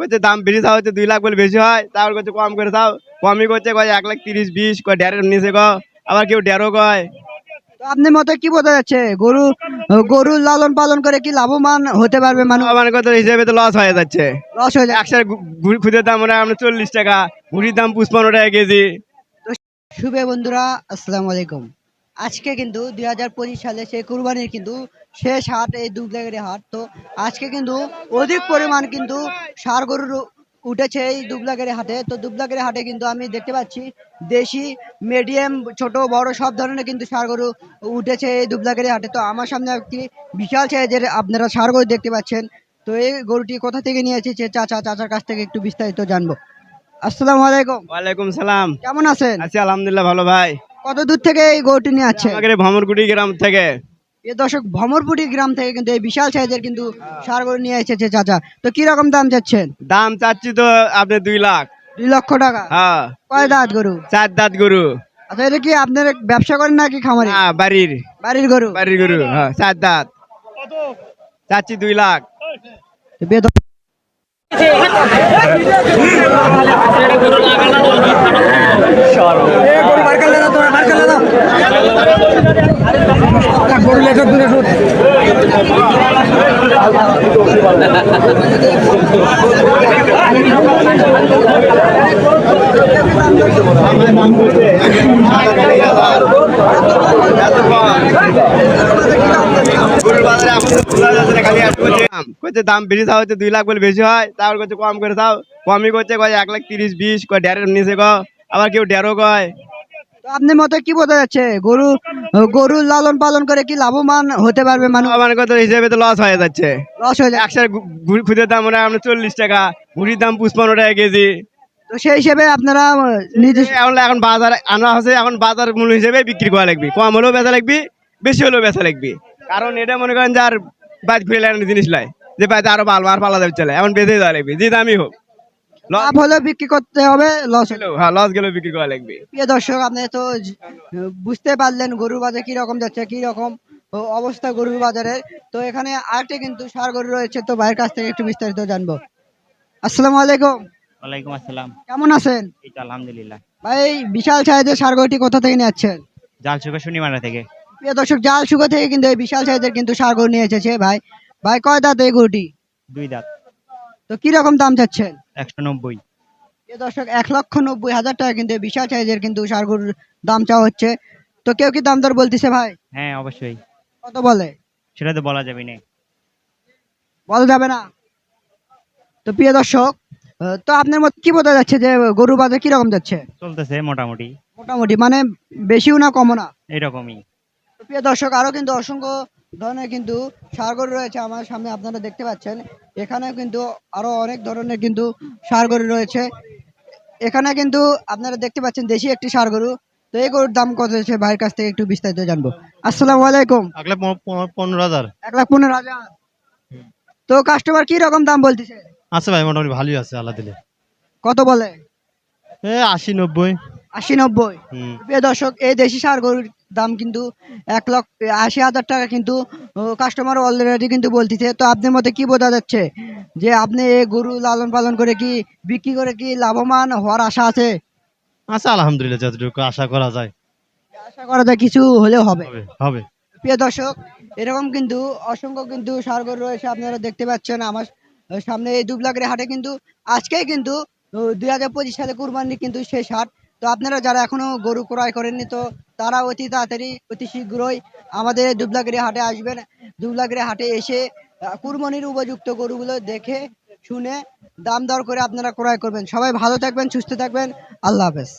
করছে দাম বেশি তাও হচ্ছে দুই লাখ বলে বেশি হয়। তারপর করছে কম করে তাও কমই করছে কয় এক লাখ তিরিশ বিশ কয় দেড়ের নিচে ক আবার কেউ দেড়ও কয়। আপনার মতে কি বোঝা যাচ্ছে? গরু গরু লালন পালন করে কি লাভবান হতে পারবে মানুষ? আমার কত হিসেবে তো লস হয়ে যাচ্ছে। লস হয়ে যাচ্ছে। একশো খুদের দাম মনে হয় চল্লিশ টাকা ঘুড়ির দাম পুষ্পান্ন টাকা কেজি। শুভ বন্ধুরা আসসালামু আলাইকুম। আজকে কিন্তু দুই হাজার পঁচিশ সালে সেই কুরবানির কিন্তু শেষ হাট এই দুবলাগের হাট। তো আজকে কিন্তু অধিক পরিমাণ কিন্তু সার গরুর উঠেছে এই দুবলাগের হাটে। তো দুবলাগের হাটে কিন্তু আমি দেখতে পাচ্ছি দেশি মিডিয়াম ছোট বড় সব ধরনের কিন্তু সার গরু উঠেছে এই দুবলাগের হাটে। তো আমার সামনে একটি বিশাল সাইজের আপনারা সার গরু দেখতে পাচ্ছেন। তো এই গরুটি কোথা থেকে নিয়ে এসেছে চাচা চাচার কাছ থেকে একটু বিস্তারিত জানব। আসসালামু আলাইকুম। ওয়ালাইকুম সালাম। কেমন আছেন? আছি আলহামদুলিল্লাহ ভালো ভাই। কত দূর থেকে এই গরুটি নিয়ে আসছে? আমাদের ভ্রমণগুড়ি গ্রাম থেকে। এ দর্শক ভমরপুটি গ্রাম থেকে কিন্তু এই বিশাল সাইজের কিন্তু সার গরু নিয়ে এসেছে চাচা। তো কি রকম দাম চাচ্ছেন? দাম চাচ্ছি তো আপনার দুই লাখ। দুই লক্ষ টাকা? হ্যাঁ। কয় দাঁত গরু? চার দাঁত গরু। আচ্ছা এটা কি আপনার ব্যবসা করেন নাকি খামারে? বাড়ির। বাড়ির গরু? বাড়ির গরু হ্যাঁ চার দাঁত। চাচ্ছি দুই লাখ। তো দাম বেশি তাও হচ্ছে দুই লাখ বলে বেশি হয়। তারপর কম করে তাও কমই করছে এক লাখ তিরিশ, বিশ, কয় দেড়ের নিচে আবার কেউ দেড়ও কয়। তো আপনার মতে কি বোঝা যাচ্ছে? গরু গরু লালন পালন করে কি লাভবান হতে পারবে মানুষ? আমার কত হিসেবে তো লস হয়ে যাচ্ছে। লস হয়ে যাচ্ছে। একশো খুদের দাম মনে হয় আপনার চল্লিশ টাকা ঘুড়ির দাম পুষ্পান্ন টাকা কেজি। তো সেই হিসেবে আপনারা এখন এখন বাজার আনা হচ্ছে এখন বাজার মূল্য হিসেবে বিক্রি করা লাগবে। কম হলেও বেচা লাগবে বেশি হলেও বেচা লাগবে। কারণ এটা মনে করেন যার বাইক ঘুরে লাগানো জিনিস লাই যে বাইতে আরও ভালো আর পালা যাবে চলে এখন বেঁধে দেওয়া লাগবে যে দামই হোক। লাভ হলে বিক্রি করতে হবে লস হলে হ্যাঁ লস গেলেও বিক্রি করা লাগবে। প্রিয় দর্শক আপনি তো বুঝতে পারলেন গরুর বাজার কি রকম যাচ্ছে কি রকম অবস্থা গরুর বাজারের। তো এখানে আরেকটা কিন্তু সার গরু রয়েছে তো ভাইয়ের কাছ থেকে একটু বিস্তারিত জানব। আসসালামু আলাইকুম। ওয়ালাইকুম আসসালাম। কেমন আছেন? এই তো আলহামদুলিল্লাহ। ভাই বিশাল সাইজের সার গরুটি কোথা থেকে নিয়ে যাচ্ছেন জাল সুখা শনিমারা থেকে। প্রিয় দর্শক থেকে কিন্তু এই বিশাল সাইজের কিন্তু সার গরু নিয়ে এসেছে ভাই। ভাই কয় দাঁত এই গরুটি? দুই দাঁত। তো কি রকম দাম চাচ্ছেন একশো নব্বই। প্রিয় দর্শক এক লক্ষ নব্বই হাজার টাকা কিন্তু বিশাল সাইজের কিন্তু সার গরুর দাম চাওয়া হচ্ছে। তো কেউ কি দাম দর বলতেছে ভাই? হ্যাঁ অবশ্যই। কত বলে? সেটা তো বলা যাবে না। বলা যাবে না। তো প্রিয় দর্শক তো আপনার মত কি বোঝা যাচ্ছে যে গরু বাজার কীরকম যাচ্ছে? চলতেছে মোটামুটি। মোটামুটি মানে বেশিও না কমও না? এরকমই। তো প্রিয় দর্শক আরও কিন্তু অসংখ্য ধরনের কিন্তু সার গরু রয়েছে আমার সামনে আপনারা দেখতে পাচ্ছেন। এখানে কিন্তু আরও অনেক ধরনের কিন্তু সার গরু রয়েছে। এখানে কিন্তু আপনারা দেখতে পাচ্ছেন দেশি একটি সার গরু তো এই গরুর দাম কত হচ্ছে ভাইয়ের কাছ থেকে একটু বিস্তারিত জানব। আসসালামু আলাইকুম। আগলে পনেরো হাজার। এক লাখ পনেরো হাজার। তো কাস্টমার কি রকম দাম বলতেছে? আছে ভাই মোটামুটি ভালোই আছে আল্লাহ দিলে। কত বলে? এ আশি নব্বই। আশি নব্বই। দর্শক এই দেশি সার গরুর দাম কিন্তু এক লক্ষ আশি হাজার টাকা কিন্তু কাস্টমার অলরেডি কিন্তু বলতেছে। তো আপনার মতে কি বোঝা যাচ্ছে? যে আপনি এই গরু লালন পালন করে কি বিক্রি করে কি লাভবান হওয়ার আশা আছে? আছে আলহামদুলিল্লাহ যতটুকু আশা করা যায়। আশা করা যায় কিছু হলেও হবে। হবে প্রিয় দর্শক এরকম কিন্তু অসংখ্য কিন্তু সার গরু রয়েছে আপনারা দেখতে পাচ্ছেন আমার সামনে এই দুবলাগের হাটে কিন্তু আজকেই কিন্তু দুই হাজার পঁচিশ সালে কুরবানি কিন্তু শেষ হাট। তো আপনারা যারা এখনও গরু ক্রয় করেননি তো তারা অতি তাড়াতাড়ি, অতি শীঘ্রই আমাদের দুবলাগিরি হাটে আসবেন। দুবলাগিরি হাটে এসে কুরমনির কুরবানির উপযুক্ত গরুগুলো দেখে, শুনে দাম দর করে আপনারা ক্রয় করবেন। সবাই ভালো থাকবেন, সুস্থ থাকবেন। আল্লাহ হাফেজ।